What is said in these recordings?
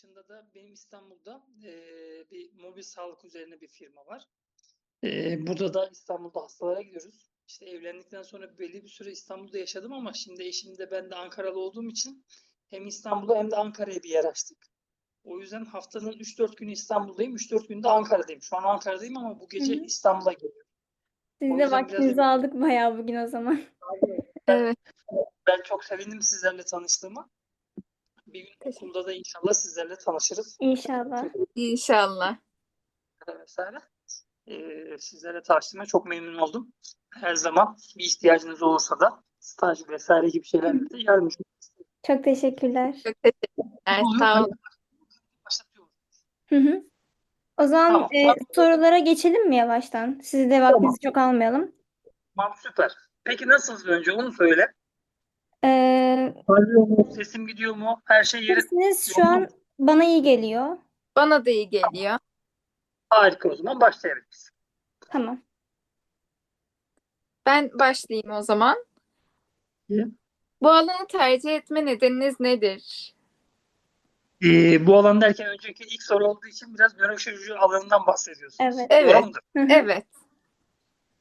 dışında da benim İstanbul'da eee, bir mobil sağlık üzerine bir firma var. Eee, burada da İstanbul'da hastalara gidiyoruz. İşte evlendikten sonra belli bir süre İstanbul'da yaşadım ama şimdi eşim de ben de Ankaralı olduğum için hem İstanbul'da hem de Ankara'ya bir yer açtık. O yüzden haftanın 3-4 günü İstanbul'dayım, 3-4 günü de Ankara'dayım. Şu an Ankara'dayım ama bu gece Hı hı. İstanbul'a geliyorum. Siz de biraz vaktinizi aldık bayağı bugün o zaman. Evet. ben çok sevindim sizlerle tanıştığıma. Bir gün Teşekkür. okulda da inşallah sizlerle tanışırız. İnşallah. İnşallah. vesaire. Ee, sizlere tanıştığıma çok memnun oldum. Her zaman bir ihtiyacınız olursa da staj vesaire gibi şeylerle de yardımcı. Çok teşekkürler. Çok teşekkürler. Sağ olun. Hı hı. O zaman Tamam. e, sorulara geçelim mi yavaştan? Sizi de vaktinizi çok almayalım. Tamam süper. Peki nasılsınız önce onu söyle. Ee, mu? Sesim gidiyor mu? Her şey yeri sesiniz şu an bana iyi geliyor. Bana da iyi geliyor. harika o zaman başlayabiliriz. Tamam. Ben başlayayım o zaman. İyi. Bu alanı tercih etme nedeniniz nedir? Ee, bu alan derken önceki ilk soru olduğu için biraz nöroşirurji alanından bahsediyorsunuz. Evet. Evet. Doğru mudur? Hı hı. Evet.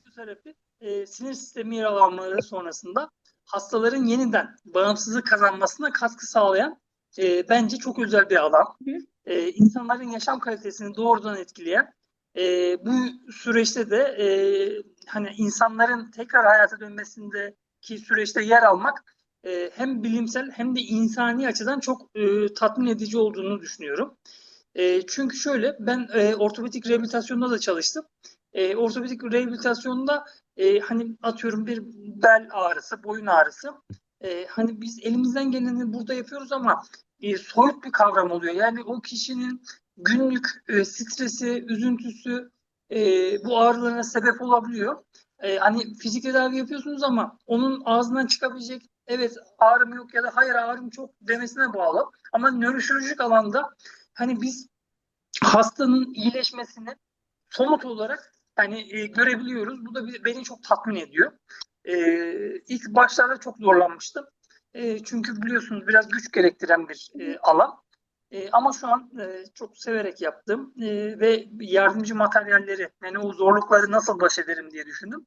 Fizyoterapi e, sinir sistemi yaralanmaları sonrasında hastaların yeniden bağımsızlık kazanmasına katkı sağlayan e, bence çok özel bir alan. E, insanların yaşam kalitesini doğrudan etkileyen e, bu süreçte de e, hani insanların tekrar hayata dönmesindeki süreçte yer almak e, hem bilimsel hem de insani açıdan çok e, tatmin edici olduğunu düşünüyorum. E, çünkü şöyle ben e, ortopedik rehabilitasyonda da çalıştım. E, ortopedik rehabilitasyonda e, hani atıyorum bir bel ağrısı, boyun ağrısı. E, hani biz elimizden geleni burada yapıyoruz ama e, soyut bir kavram oluyor. Yani o kişinin günlük e, stresi, üzüntüsü e, bu ağrılarına sebep olabiliyor. E, hani fizik tedavi yapıyorsunuz ama onun ağzından çıkabilecek evet ağrım yok ya da hayır ağrım çok demesine bağlı. Ama nöroşirurjik alanda hani biz hastanın iyileşmesini somut olarak hani e, görebiliyoruz. Bu da beni çok tatmin ediyor. E, ilk başlarda çok zorlanmıştım. E, çünkü biliyorsunuz biraz güç gerektiren bir e, alan. E, ama şu an e, çok severek yaptım E, ve yardımcı materyalleri yani o zorlukları nasıl baş ederim diye düşündüm.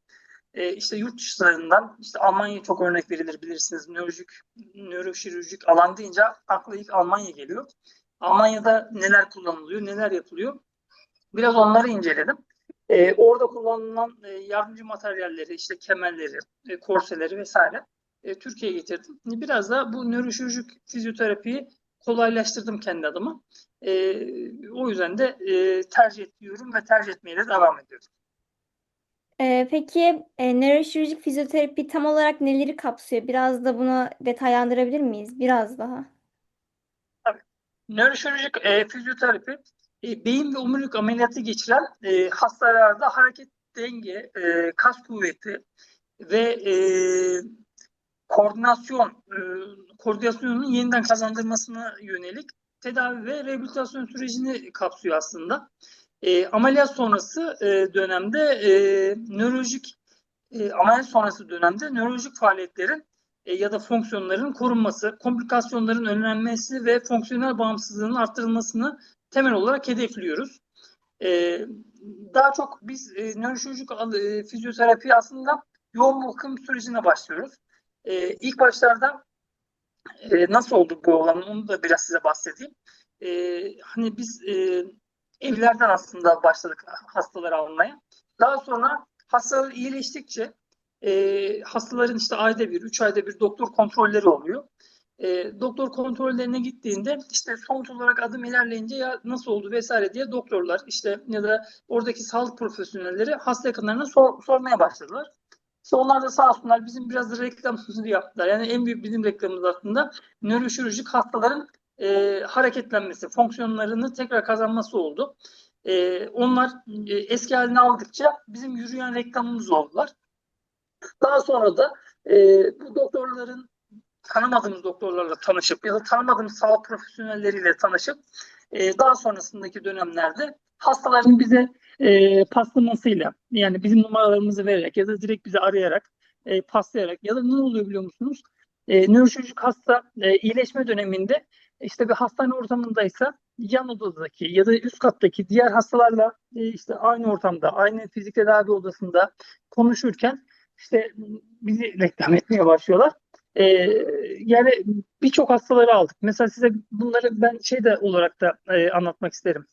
E, işte yurt dışlarından işte Almanya çok örnek verilir bilirsiniz. Nörolojik, nöroşirurjik alan deyince akla ilk Almanya geliyor. Almanya'da neler kullanılıyor, neler yapılıyor? Biraz onları inceledim. Ee, orada kullanılan e, yardımcı materyalleri, işte kemerleri, e, korseleri vesaire e, Türkiye'ye getirdim. Biraz da bu nöroşirurjik fizyoterapiyi kolaylaştırdım kendi adıma. E, o yüzden de e, tercih ediyorum ve tercih etmeye de devam ediyorum. Ee, peki e, nöroşirurjik fizyoterapi tam olarak neleri kapsıyor? Biraz da bunu detaylandırabilir miyiz? Biraz daha. Nöroşirurjik e, fizyoterapi e, beyin ve omurilik ameliyatı geçiren e, hastalarda hareket denge, e, kas kuvveti ve e, koordinasyon e, koordinasyonun yeniden kazandırmasına yönelik tedavi ve rehabilitasyon sürecini kapsıyor aslında. E, ameliyat sonrası e, dönemde e, nörolojik e, ameliyat sonrası dönemde nörolojik faaliyetlerin e, ya da fonksiyonların korunması, komplikasyonların önlenmesi ve fonksiyonel bağımsızlığının arttırılmasını temel olarak hedefliyoruz. E, daha çok biz e, nöroşirurjik al- e, fizyoterapi aslında yoğun bakım sürecine başlıyoruz. E, ilk başlarda e, nasıl oldu bu olan onu da biraz size bahsedeyim. E, hani biz e, evlerden aslında başladık hastaları almaya. Daha sonra hastalar iyileştikçe e, hastaların işte ayda bir, üç ayda bir doktor kontrolleri oluyor. E, doktor kontrollerine gittiğinde işte somut olarak adım ilerleyince ya nasıl oldu vesaire diye doktorlar işte ya da oradaki sağlık profesyonelleri hasta yakınlarına sor- sormaya başladılar. İşte onlar da sağ olsunlar bizim biraz da reklamımızı yaptılar. Yani en büyük bizim reklamımız aslında nöroşirurjik hastaların e, hareketlenmesi, fonksiyonlarını tekrar kazanması oldu. E, onlar e, eski halini aldıkça bizim yürüyen reklamımız oldular. Daha sonra da e, bu doktorların tanımadığımız doktorlarla tanışıp ya da tanımadığımız sağlık profesyonelleriyle tanışıp e, daha sonrasındaki dönemlerde hastaların bize e, paslamasıyla yani bizim numaralarımızı vererek ya da direkt bizi arayarak e, paslayarak ya da ne oluyor biliyor musunuz? E, nöroşirurjik hasta e, iyileşme döneminde işte bir hastane ortamındaysa yan odadaki ya da üst kattaki diğer hastalarla e, işte aynı ortamda, aynı fizik tedavi odasında konuşurken işte bizi reklam etmeye başlıyorlar. E, yani birçok hastaları aldık. Mesela size bunları ben şey de olarak da e, anlatmak isterim.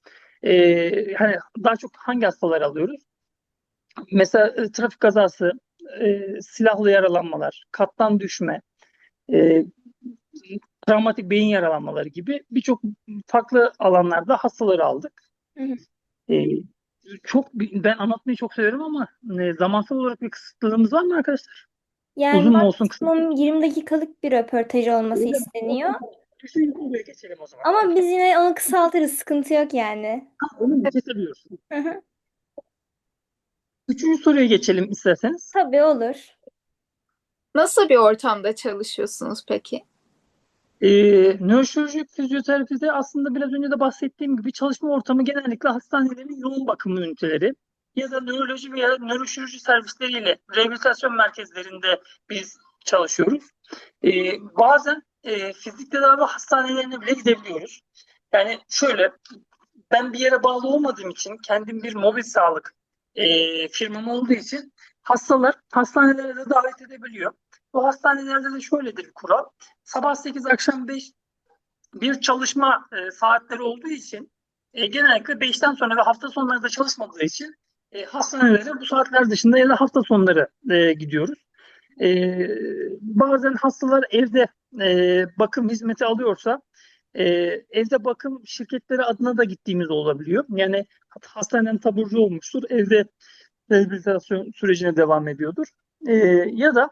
E, hani daha çok hangi hastaları alıyoruz? Mesela e, trafik kazası, e, silahlı yaralanmalar, kattan düşme, e, travmatik beyin yaralanmaları gibi birçok farklı alanlarda hastaları aldık. Hı hı. E, çok ben anlatmayı çok severim ama e, zamansal olarak bir kısıtlılığımız var mı arkadaşlar? Yani Uzun mu olsun kısa mı? maksimum 20 dakikalık bir röportaj olması Öyle mi? isteniyor. Üçüncü konuya geçelim o zaman. Ama biz yine onu kısaltırız. Sıkıntı yok yani. Onu mu kesebiliyorsun? Hı hı. Üçüncü soruya geçelim isterseniz. Tabii olur. Nasıl bir ortamda çalışıyorsunuz peki? Ee, nöroşirurjik fizyoterapide aslında biraz önce de bahsettiğim gibi çalışma ortamı genellikle hastanelerin yoğun bakım üniteleri ya da nöroloji veya nöroşirurji servisleriyle rehabilitasyon merkezlerinde biz çalışıyoruz. Ee, bazen e, fizik tedavi hastanelerine bile gidebiliyoruz. Yani şöyle ben bir yere bağlı olmadığım için kendim bir mobil sağlık e, firmam olduğu için hastalar hastanelere de davet edebiliyor. Bu hastanelerde de şöyledir bir kural. Sabah 8 akşam 5 bir çalışma e, saatleri olduğu için e, genellikle 5'ten sonra ve hafta sonları da çalışmadığı için e, hastanelere bu saatler dışında ya da hafta sonları e, gidiyoruz. E, bazen hastalar evde e, bakım hizmeti alıyorsa e, evde bakım şirketleri adına da gittiğimiz olabiliyor. Yani hastaneden taburcu olmuştur, evde rehabilitasyon sürecine devam ediyordur. E, ya da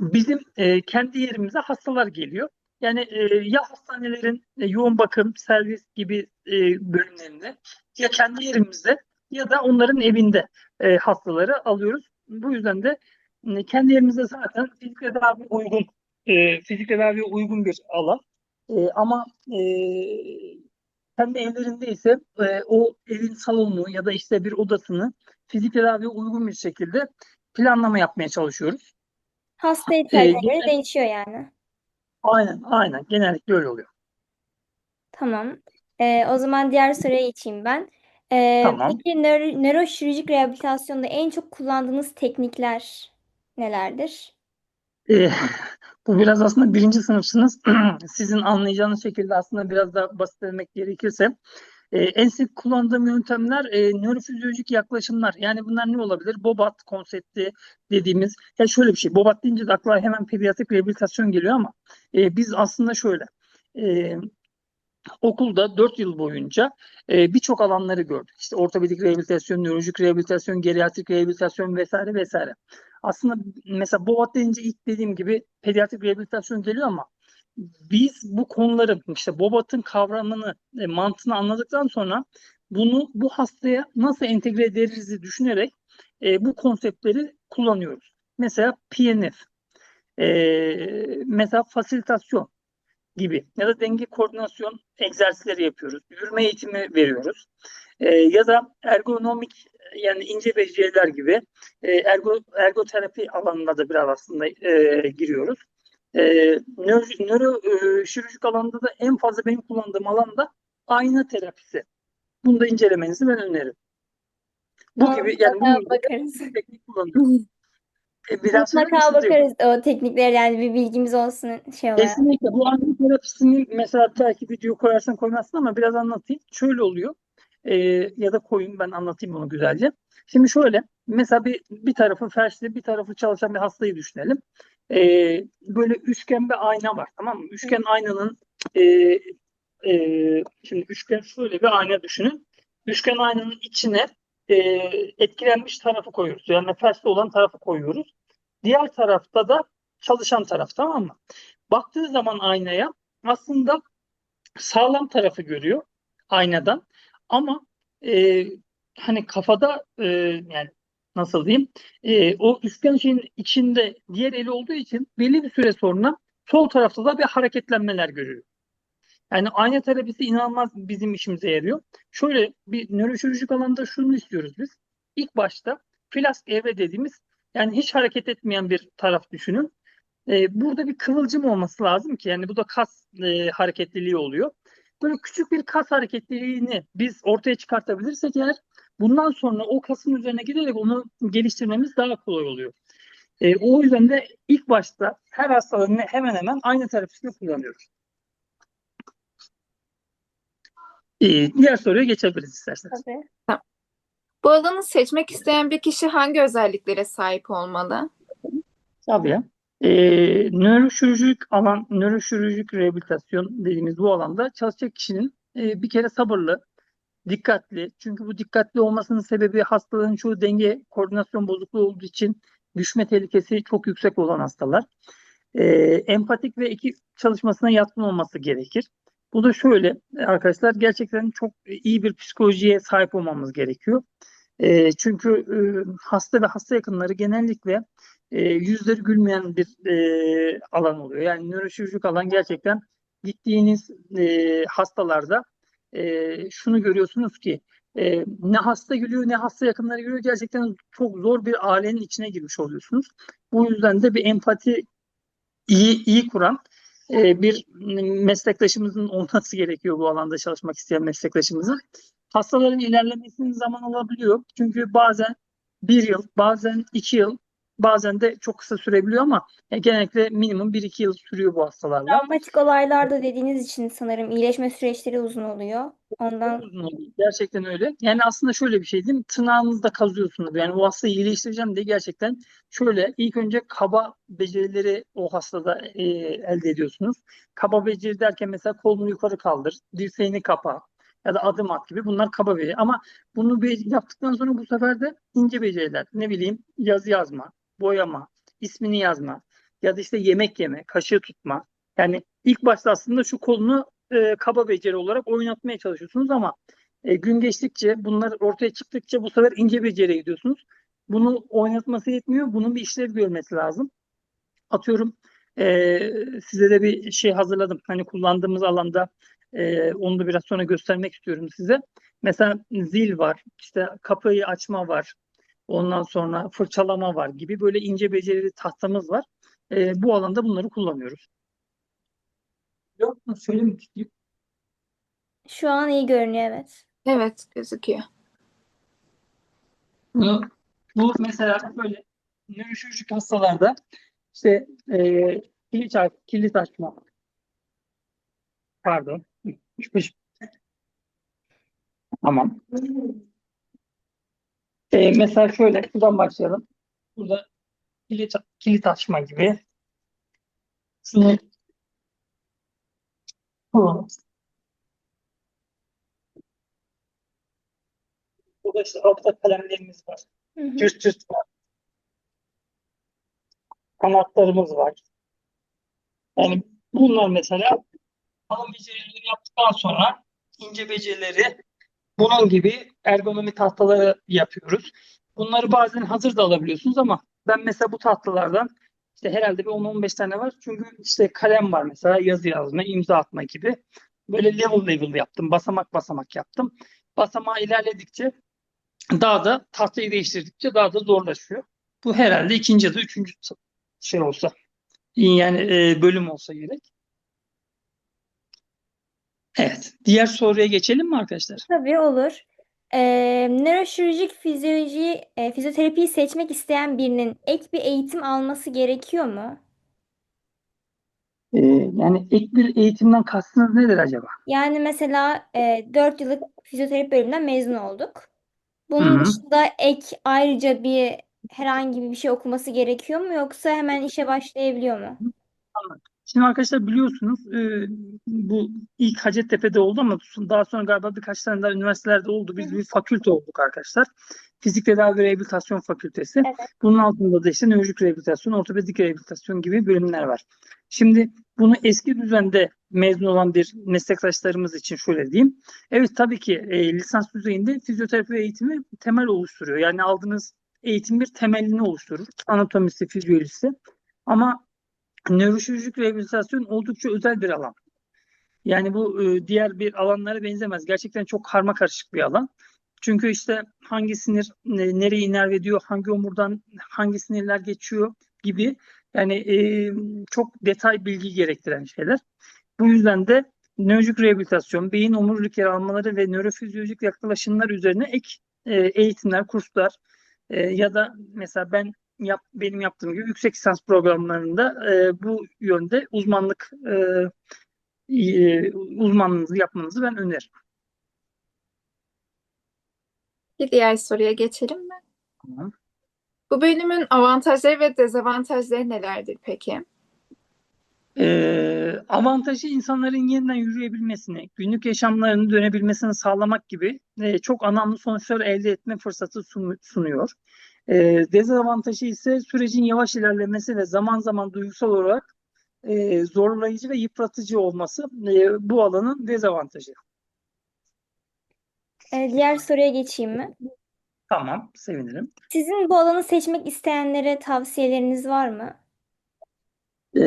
bizim e, kendi yerimize hastalar geliyor. Yani e, ya hastanelerin e, yoğun bakım, servis gibi e, bölümlerinde ya kendi yerimizde ya da onların evinde e, hastaları alıyoruz. Bu yüzden de e, kendi yerimizde zaten fizik tedavi uygun, e, fizik tedaviye uygun bir alan. E, ama e, kendi evlerinde ise e, o evin salonunu ya da işte bir odasını fizik tedaviye uygun bir şekilde planlama yapmaya çalışıyoruz. Hasta Ee, ihtiyacına göre değişiyor yani. Aynen, aynen. Genellikle öyle oluyor. Tamam. Ee, o zaman diğer soruya geçeyim ben. Ee, Tamam. peki nöro, nöroşirurjik rehabilitasyonda en çok kullandığınız teknikler nelerdir? Ee, bu biraz aslında birinci sınıfsınız. Sizin anlayacağınız şekilde aslında biraz daha basitlemek gerekirse e, en sık kullandığım yöntemler e, nörofizyolojik yaklaşımlar. Yani bunlar ne olabilir? Bobat konsepti dediğimiz. Ya şöyle bir şey. Bobat deyince de akla hemen pediatrik rehabilitasyon geliyor ama e, biz aslında şöyle e, okulda 4 yıl boyunca e, birçok alanları gördük. İşte ortopedik rehabilitasyon, nörolojik rehabilitasyon, geriatrik rehabilitasyon vesaire vesaire. Aslında mesela Bobat deyince ilk dediğim gibi pediatrik rehabilitasyon geliyor ama biz bu konuları işte Bobat'ın kavramını, e, mantığını anladıktan sonra bunu bu hastaya nasıl entegre ederiz düşünerek e, bu konseptleri kullanıyoruz. Mesela PNF, e, mesela fasilitasyon gibi ya da denge koordinasyon egzersizleri yapıyoruz. Yürüme eğitimi veriyoruz. E, ya da ergonomik yani ince beceriler gibi e, ergo, ergoterapi alanına da biraz aslında e, giriyoruz. E, nöro, nöro e, şirurjik alanda da en fazla benim kullandığım alanda ayna terapisi. Bunu da incelemenizi ben öneririm. Bu Tamam, gibi yani bakarız. teknik kullanıyorum. E, biraz Mutlaka bakarız o teknikler yani bir bilgimiz olsun şey olarak. Kesinlikle. Bu anne terapisini mesela belki video koyarsan koymazsın ama biraz anlatayım. Şöyle oluyor. Ee, ya da koyun ben anlatayım bunu güzelce. Şimdi şöyle mesela bir, bir tarafı felçli bir tarafı çalışan bir hastayı düşünelim. Ee, böyle üçgen bir ayna var tamam mı? Üçgen aynanın e, e, şimdi üçgen şöyle bir ayna düşünün. Üçgen aynanın içine e, etkilenmiş tarafı koyuyoruz. Yani felçli olan tarafı koyuyoruz. Diğer tarafta da çalışan taraf tamam mı? Baktığı zaman aynaya aslında sağlam tarafı görüyor aynadan ama e, hani kafada e, yani nasıl diyeyim e, o üçgen şeyin içinde diğer eli olduğu için belli bir süre sonra sol tarafta da bir hareketlenmeler görüyor. Yani ayna terapisi inanılmaz bizim işimize yarıyor. Şöyle bir nöroşirurjik alanda şunu istiyoruz biz. İlk başta flask evre dediğimiz yani hiç hareket etmeyen bir taraf düşünün. E, burada bir kıvılcım olması lazım ki yani bu da kas e, hareketliliği oluyor. Böyle küçük bir kas hareketliliğini biz ortaya çıkartabilirsek eğer bundan sonra o kasın üzerine giderek onu geliştirmemiz daha kolay oluyor. E, o yüzden de ilk başta her hastalığın hemen hemen aynı terapisini kullanıyoruz. E, diğer soruya geçebiliriz isterseniz. Tabii. Bu alanı seçmek isteyen bir kişi hangi özelliklere sahip olmalı? Tabii. E, nöroşirurjik alan, nöroşirurjik rehabilitasyon dediğimiz bu alanda çalışacak kişinin e, bir kere sabırlı, dikkatli. Çünkü bu dikkatli olmasının sebebi hastalığın çoğu denge, koordinasyon bozukluğu olduğu için düşme tehlikesi çok yüksek olan hastalar. E, empatik ve ekip çalışmasına yatkın olması gerekir. Bu da şöyle arkadaşlar gerçekten çok iyi bir psikolojiye sahip olmamız gerekiyor. E, çünkü e, hasta ve hasta yakınları genellikle e, yüzleri gülmeyen bir e, alan oluyor. Yani nöroşirurjik alan gerçekten gittiğiniz e, hastalarda e, şunu görüyorsunuz ki e, ne hasta gülüyor ne hasta yakınları gülüyor. Gerçekten çok zor bir ailenin içine girmiş oluyorsunuz. Bu yüzden de bir empati iyi iyi kuran e, bir meslektaşımızın olması gerekiyor bu alanda çalışmak isteyen meslektaşımızın. Hastaların ilerlemesinin zaman alabiliyor. Çünkü bazen bir yıl, bazen iki yıl, bazen de çok kısa sürebiliyor ama e, genellikle minimum 1-2 yıl sürüyor bu hastalarda. Travmatik olaylarda dediğiniz için sanırım iyileşme süreçleri uzun oluyor. Ondan Uzun oluyor. Gerçekten öyle. Yani aslında şöyle bir şey mi? Tırnağınızda kazıyorsunuz. Yani o hastayı iyileştireceğim diye gerçekten şöyle ilk önce kaba becerileri o hastada e, elde ediyorsunuz. Kaba beceri derken mesela kolunu yukarı kaldır, dirseğini kapa ya da adım at gibi bunlar kaba beceri. Ama bunu bir yaptıktan sonra bu sefer de ince beceriler. Ne bileyim yazı yazma, boyama, ismini yazma ya da işte yemek yeme, kaşığı tutma. Yani ilk başta aslında şu kolunu e, kaba beceri olarak oynatmaya çalışıyorsunuz ama e, gün geçtikçe bunlar ortaya çıktıkça bu sefer ince beceriye gidiyorsunuz. Bunu oynatması yetmiyor. Bunun bir işlev görmesi lazım. Atıyorum e, size de bir şey hazırladım. Hani kullandığımız alanda e, onu da biraz sonra göstermek istiyorum size. Mesela zil var, işte kapıyı açma var, ondan sonra fırçalama var gibi böyle ince becerili tahtamız var. E, bu alanda bunları kullanıyoruz. Yok mu? Tutayım? şu an iyi görünüyor evet. Evet, gözüküyor. Bu, bu mesela böyle nöroşirurjik hastalarda işte e, kilit, kilit açma. Pardon. Çıkmış. Tamam. E, mesela şöyle şuradan başlayalım. Burada kilit, kilit açma gibi. Şunu bu. Burada işte altta kalemlerimiz var. Cırt cırt var. Kanatlarımız var. Yani bunlar mesela kalın becerileri yaptıktan sonra ince becerileri bunun gibi ergonomi tahtaları yapıyoruz. Bunları bazen hazır da alabiliyorsunuz ama ben mesela bu tahtalardan işte herhalde bir 10-15 tane var. Çünkü işte kalem var mesela yazı yazma, imza atma gibi. Böyle level level yaptım. Basamak basamak yaptım. Basamağı ilerledikçe daha da tahtayı değiştirdikçe daha da zorlaşıyor. Bu herhalde ikinci ya da üçüncü şey olsa. Yani e, bölüm olsa gerek. Evet. Diğer soruya geçelim mi arkadaşlar? Tabii olur. Ee, nöroşirurjik fizyoloji, e, fizyoterapiyi seçmek isteyen birinin ek bir eğitim alması gerekiyor mu? E, yani ek bir eğitimden kastınız nedir acaba? Yani mesela e, 4 yıllık fizyoterapi bölümünden mezun olduk. Hı Bunun hı. dışında ek ayrıca bir herhangi bir şey okuması gerekiyor mu yoksa hemen işe başlayabiliyor mu? Şimdi arkadaşlar biliyorsunuz e, bu ilk Hacettepe'de oldu ama daha sonra galiba birkaç tane daha üniversitelerde oldu. Biz bir fakülte olduk arkadaşlar. Fizik Tedavi ve Rehabilitasyon Fakültesi. Evet. Bunun altında da işte nörolojik rehabilitasyon, ortopedik rehabilitasyon gibi bölümler var. Şimdi bunu eski düzende mezun olan bir meslektaşlarımız için şöyle diyeyim. Evet tabii ki e, lisans düzeyinde fizyoterapi eğitimi temel oluşturuyor. Yani aldığınız eğitim bir temelini oluşturur. Anatomisi, fizyolojisi. Ama nöroşirurjik rehabilitasyon oldukça özel bir alan. Yani bu e, diğer bir alanlara benzemez. Gerçekten çok karma karışık bir alan. Çünkü işte hangi sinir e, nereye inerve ediyor, hangi omurdan hangi sinirler geçiyor gibi Yani e, çok detay bilgi gerektiren şeyler. Bu yüzden de nörolojik rehabilitasyon, beyin omurilik yaralanmaları ve nörofizyolojik yaklaşımlar üzerine ek e, eğitimler, kurslar e, ya da mesela ben yap, benim yaptığım gibi yüksek lisans programlarında e, bu yönde uzmanlık e, e, uzmanlığınızı yapmanızı ben öneririm. Bir diğer soruya geçelim mi? Tamam. Bu bölümün avantajları ve dezavantajları nelerdir peki? Ee, avantajı insanların yeniden yürüyebilmesini, günlük yaşamlarını dönebilmesini sağlamak gibi e, çok anlamlı sonuçlar elde etme fırsatı sun- sunuyor. Ee, dezavantajı ise sürecin yavaş ilerlemesi ve zaman zaman duygusal olarak e, zorlayıcı ve yıpratıcı olması e, bu alanın dezavantajı. E, diğer soruya geçeyim mi? Tamam, sevinirim. Sizin bu alanı seçmek isteyenlere tavsiyeleriniz var mı? Ee,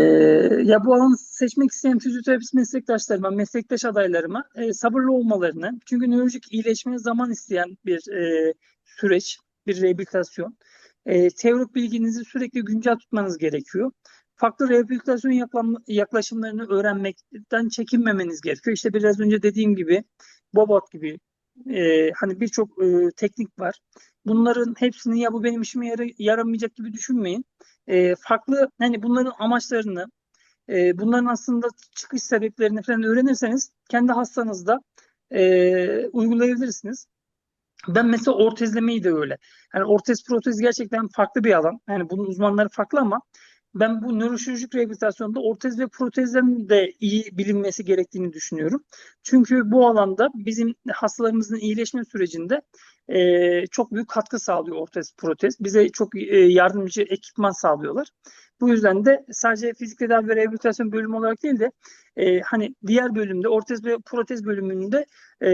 ya bu alanı seçmek isteyen fizyoterapist meslektaşlarıma, meslektaş adaylarıma e, sabırlı olmalarını, çünkü nörolojik iyileşme zaman isteyen bir e, süreç, bir rehabilitasyon. E, teorik bilginizi sürekli güncel tutmanız gerekiyor. Farklı rehabilitasyon yaklaşımlarını öğrenmekten çekinmemeniz gerekiyor. İşte biraz önce dediğim gibi, Bobot gibi e, hani birçok e, teknik var. Bunların hepsini ya bu benim işime yara- yaramayacak gibi düşünmeyin e, farklı hani bunların amaçlarını e, bunların aslında çıkış sebeplerini falan öğrenirseniz kendi hastanızda e, uygulayabilirsiniz. Ben mesela ortezlemeyi de öyle. Yani ortez protez gerçekten farklı bir alan. Yani bunun uzmanları farklı ama ben bu nöroşirurjik rehabilitasyonda ortez ve protezlerin de iyi bilinmesi gerektiğini düşünüyorum. Çünkü bu alanda bizim hastalarımızın iyileşme sürecinde e, çok büyük katkı sağlıyor ortez protez. Bize çok e, yardımcı ekipman sağlıyorlar. Bu yüzden de sadece fizik tedavi ve rehabilitasyon bölümü olarak değil de e, hani diğer bölümde ortez ve protez bölümünde e,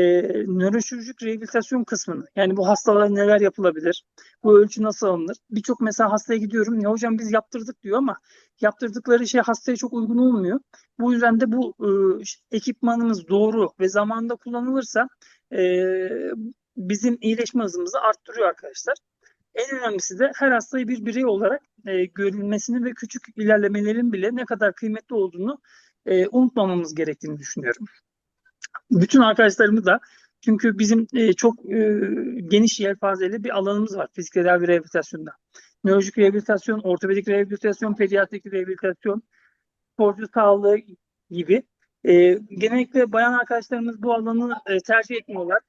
nöroşirurjik rehabilitasyon kısmını yani bu hastalara neler yapılabilir? Bu ölçü nasıl alınır? Birçok mesela hastaya gidiyorum. Ya hocam biz yaptırdık diyor ama yaptırdıkları şey hastaya çok uygun olmuyor. Bu yüzden de bu e, ekipmanımız doğru ve zamanında kullanılırsa e, bizim iyileşme hızımızı arttırıyor arkadaşlar. En önemlisi de her hastayı bir birey olarak e, görülmesini ve küçük ilerlemelerin bile ne kadar kıymetli olduğunu e, unutmamamız gerektiğini düşünüyorum. Bütün arkadaşlarımı da çünkü bizim e, çok e, geniş yelpazeli bir alanımız var fizik tedavi rehabilitasyonda. Nörolojik rehabilitasyon, ortopedik rehabilitasyon, pediatrik rehabilitasyon, sporcu sağlığı gibi. E, genellikle bayan arkadaşlarımız bu alanı e, tercih etmiyorlar.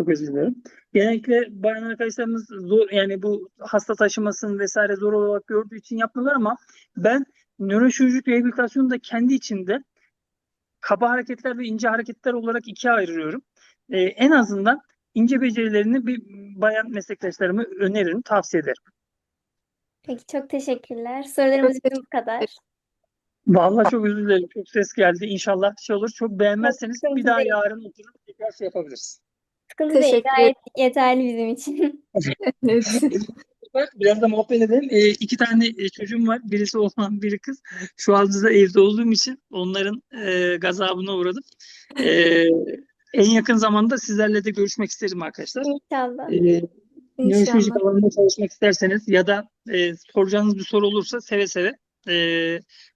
Çok özür dilerim. Genellikle bayan arkadaşlarımız zor yani bu hasta taşımasını vesaire zor olarak gördüğü için yapmıyorlar ama ben nöroşirurjik rehabilitasyonu da kendi içinde kaba hareketler ve ince hareketler olarak ikiye ayırıyorum. Ee, en azından ince becerilerini bir bayan meslektaşlarıma öneririm, tavsiye ederim. Peki çok teşekkürler. Sorularımız bu kadar. Vallahi çok özür dilerim. Çok ses geldi. İnşallah şey olur. Çok beğenmezseniz bir daha yarın oturup tekrar şey yapabiliriz. Sıkıntı değil. Teşekkür Gayet yeterli bizim için. Biraz da muhabbet edelim. Ee, iki tane e, çocuğum var. Birisi oğlan, biri kız. Şu anda da evde olduğum için onların e, gazabına uğradım. Ee, en yakın zamanda sizlerle de görüşmek isterim arkadaşlar. İnşallah. Nöroşirurjik İnşallah. alanında çalışmak isterseniz ya da e, soracağınız bir soru olursa seve seve. E,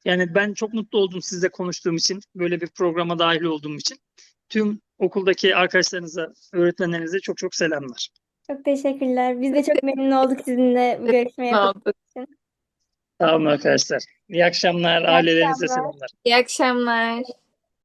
yani ben çok mutlu oldum sizle konuştuğum için, böyle bir programa dahil olduğum için. Tüm okuldaki arkadaşlarınıza, öğretmenlerinize çok çok selamlar. Çok teşekkürler. Biz de çok memnun olduk sizinle bu Sağ yapıp. olun. Sağ olun arkadaşlar. İyi akşamlar, İyi ailelerinize akşamlar. selamlar. İyi akşamlar.